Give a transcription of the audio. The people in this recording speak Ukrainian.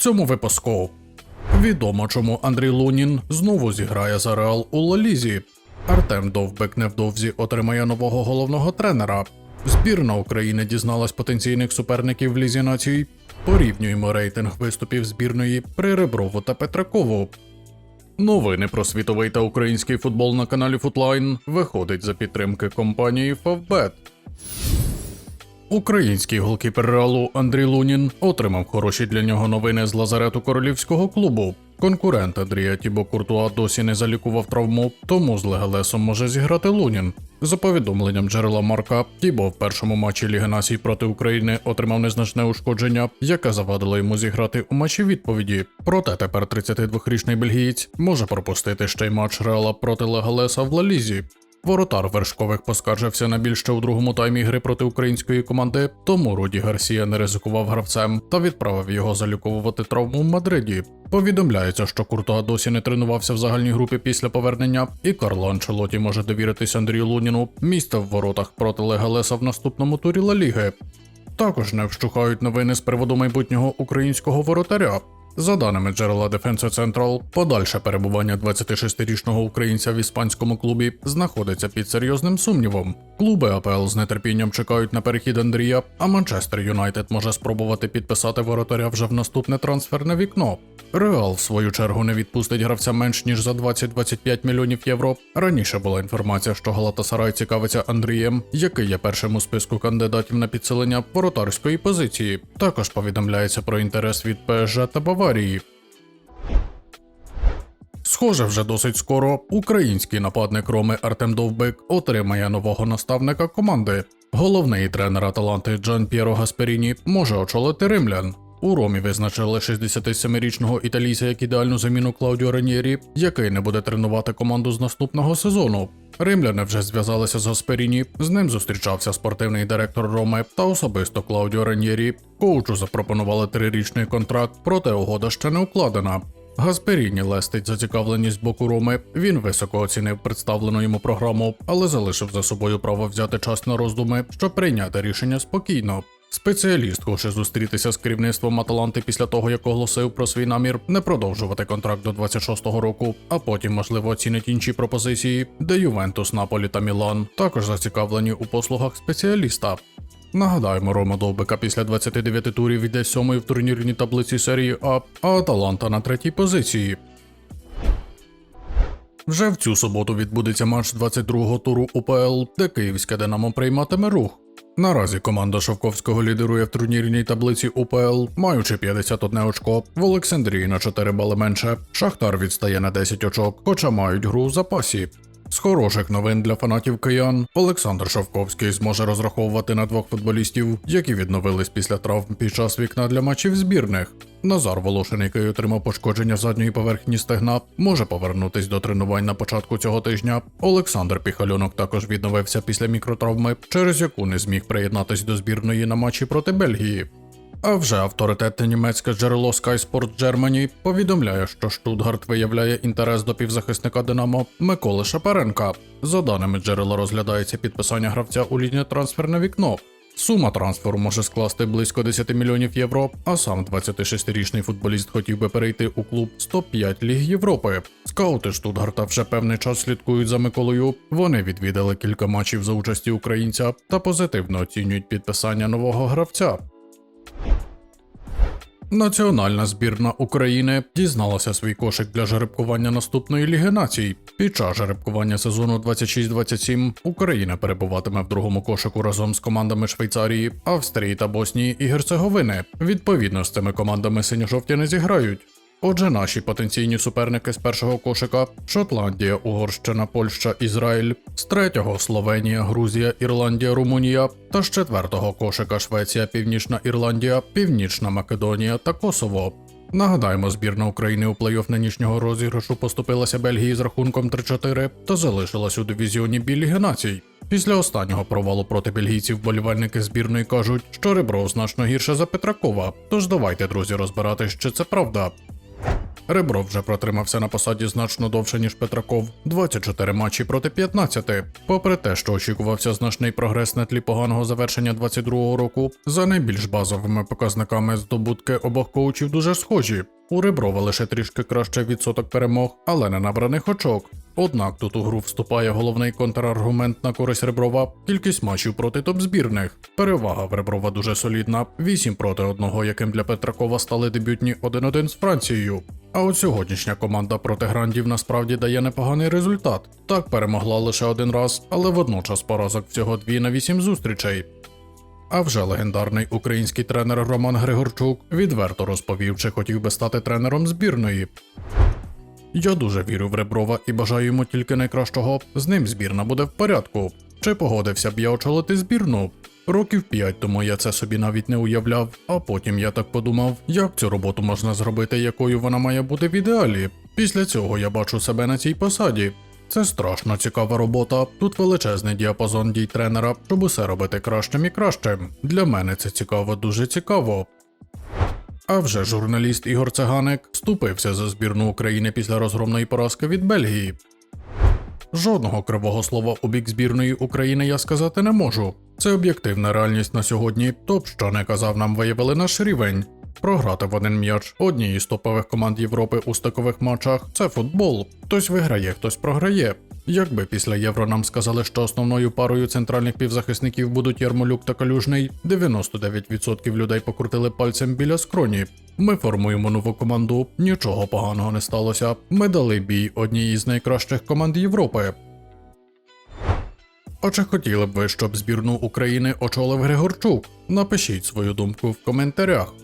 цьому випуску. Відомо, чому Андрій Лунін знову зіграє за Реал у Лалізі. Артем Довбек невдовзі отримає нового головного тренера. Збірна України дізналась потенційних суперників в Лізі націй. Порівнюємо рейтинг виступів збірної при Реброву та Петракову. Новини про світовий та український футбол на каналі Футлайн виходить за підтримки компанії Favbet. Український голкіпер Реалу Андрій Лунін отримав хороші для нього новини з лазарету королівського клубу. Конкурент Андрія Тібо Куртуа досі не залікував травму, тому з Легалесом може зіграти Лунін. За повідомленням джерела Марка, Тібо в першому матчі Ліги Націй проти України отримав незначне ушкодження, яке завадило йому зіграти у матчі відповіді. Проте тепер 32-річний бельгієць може пропустити ще й матч Реала проти Легалеса в Лалізі. Воротар вершкових поскаржився на більше у другому таймі гри проти української команди, тому Руді Гарсія не ризикував гравцем та відправив його заліковувати травму в Мадриді. Повідомляється, що Куртуа досі не тренувався в загальній групі після повернення, і Карло Анчелоті може довіритись Андрію Луніну місце в воротах проти Легалеса в наступному турі Ла Ліги. Також не вщухають новини з приводу майбутнього українського воротаря. За даними джерела Defense Central, подальше перебування 26-річного українця в іспанському клубі знаходиться під серйозним сумнівом. Клуби АПЛ з нетерпінням чекають на перехід Андрія, а Манчестер Юнайтед може спробувати підписати воротаря вже в наступне трансферне вікно. Реал, в свою чергу, не відпустить гравця менш ніж за 20-25 мільйонів євро. Раніше була інформація, що Галатасарай цікавиться Андрієм, який є першим у списку кандидатів на підсилення воротарської позиції. Також повідомляється про інтерес від ПСЖ та Баварії. Схоже, вже досить скоро український нападник Роми Артем Довбик отримає нового наставника команди. Головний тренер Аталанти Джан П'єро Гасперіні може очолити римлян. У Ромі визначили 67-річного італійця як ідеальну заміну Клаудіо Раньєрі, який не буде тренувати команду з наступного сезону. Римляни вже зв'язалися з Гасперіні, з ним зустрічався спортивний директор Роми та особисто Клаудіо Раньєрі. Коучу запропонували трирічний контракт, проте угода ще не укладена. Гасперіні лестить зацікавленість боку Роми. Він високо оцінив представлену йому програму, але залишив за собою право взяти час на роздуми, щоб прийняти рішення спокійно. Спеціаліст хоче зустрітися з керівництвом Аталанти після того, як оголосив про свій намір не продовжувати контракт до 26-го року, а потім, можливо, оцінить інші пропозиції, де Ювентус, Наполі та Мілан також зацікавлені у послугах спеціаліста. Нагадаємо, Рома Довбика після 29 турів йде сьомою в турнірній таблиці серії А, а Аталанта на третій позиції. Вже в цю суботу відбудеться матч 22-го туру УПЛ, де київське Динамо прийматиме рух. Наразі команда Шовковського лідирує в турнірній таблиці УПЛ, маючи 51 очко, в Олександрії на 4 бали менше. Шахтар відстає на 10 очок, хоча мають гру в запасі. З хороших новин для фанатів киян Олександр Шовковський зможе розраховувати на двох футболістів, які відновились після травм під час вікна для матчів збірних. Назар Волошин, який отримав пошкодження задньої поверхні стегна, може повернутись до тренувань на початку цього тижня. Олександр Піхальонок також відновився після мікротравми, через яку не зміг приєднатись до збірної на матчі проти Бельгії. А вже авторитетне німецьке джерело Sky Sport Germany повідомляє, що Штутгарт виявляє інтерес до півзахисника Динамо Миколи Шапаренка. За даними джерела, розглядається підписання гравця у літнє трансферне вікно. Сума трансферу може скласти близько 10 мільйонів євро, а сам 26-річний футболіст хотів би перейти у клуб 105 Ліг Європи. Скаути Штутгарта вже певний час слідкують за Миколою. Вони відвідали кілька матчів за участі українця та позитивно оцінюють підписання нового гравця. Національна збірна України дізналася свій кошик для жеребкування наступної Ліги націй. Під час жеребкування сезону 26-27 Україна перебуватиме в другому кошику разом з командами Швейцарії, Австрії та Боснії і Герцеговини. Відповідно з цими командами синьо-жовті не зіграють. Отже, наші потенційні суперники з першого кошика Шотландія, Угорщина, Польща, Ізраїль, з третього Словенія, Грузія, Ірландія, Румунія та з четвертого кошика Швеція, Північна Ірландія, Північна Македонія та Косово. Нагадаємо, збірна України у плей-офф нинішнього розіграшу поступилася Бельгії з рахунком 3-4 та залишилась у дивізіоні Бі Ліги націй. Після останнього провалу проти бельгійців болівальники збірної кажуть, що Ребров значно гірше за Петракова. Тож давайте, друзі, розбирати, чи це правда. Ребров вже протримався на посаді значно довше, ніж Петраков 24 матчі проти 15. Попри те, що очікувався значний прогрес на тлі поганого завершення 22-го року, за найбільш базовими показниками здобутки обох коучів дуже схожі. У Реброва лише трішки краще відсоток перемог, але не набраних очок. Однак тут у гру вступає головний контраргумент на користь Реброва кількість матчів проти топ-збірних. Перевага в Реброва дуже солідна 8 проти 1, яким для Петракова стали дебютні 1-1 з Францією. А от сьогоднішня команда проти грандів насправді дає непоганий результат. Так перемогла лише один раз, але водночас поразок всього 2 на 8 зустрічей. А вже легендарний український тренер Роман Григорчук відверто розповів, чи хотів би стати тренером збірної. Я дуже вірю в Реброва і бажаю йому тільки найкращого. З ним збірна буде в порядку. Чи погодився б я очолити збірну? Років п'ять тому я це собі навіть не уявляв, а потім я так подумав, як цю роботу можна зробити, якою вона має бути в ідеалі. Після цього я бачу себе на цій посаді. Це страшно цікава робота. Тут величезний діапазон дій тренера, щоб усе робити кращим і кращим. Для мене це цікаво, дуже цікаво. А вже журналіст Ігор Цеганик ступився за збірну України після розгромної поразки від Бельгії. Жодного кривого слова у бік збірної України я сказати не можу. Це об'єктивна реальність на сьогодні. Топ, що не казав, нам виявили наш рівень. Програти в один м'яч одній із топових команд Європи у стикових матчах це футбол. Хтось виграє, хтось програє. Якби після євро нам сказали, що основною парою центральних півзахисників будуть Ярмолюк та Калюжний, 99% людей покрутили пальцем біля скроні. Ми формуємо нову команду, нічого поганого не сталося. Ми дали бій одній із найкращих команд Європи. А чи хотіли б ви, щоб збірну України очолив Григорчук? Напишіть свою думку в коментарях.